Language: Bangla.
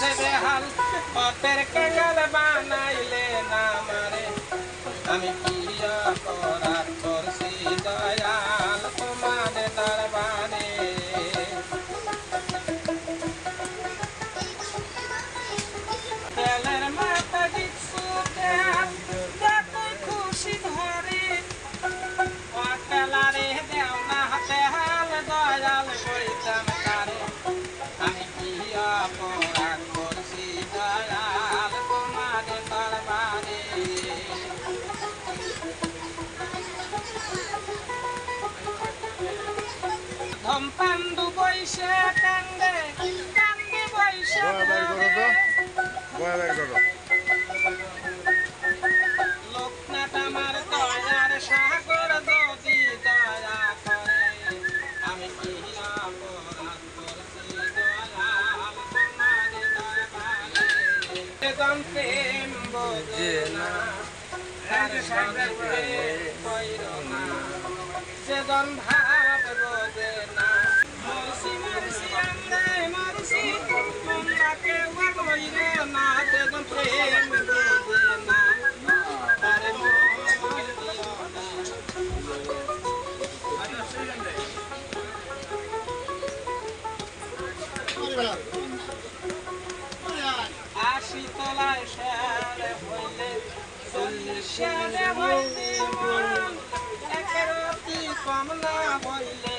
করছে বেহাল পথের কেগাল বানাইলে না মারে। আমি ধমপান্দু বইসে কান্দে কান্দি বইসে সেজন প্রেম বোঝে না। তার সঙ্গে কইর না। সেজন ভাব বোঝে না। মরসি মরসি আন্দে মরসি তোমরাকে কইর না। চল্লিশ শেয়ারে হইলে মন একের অতি কম না হইলে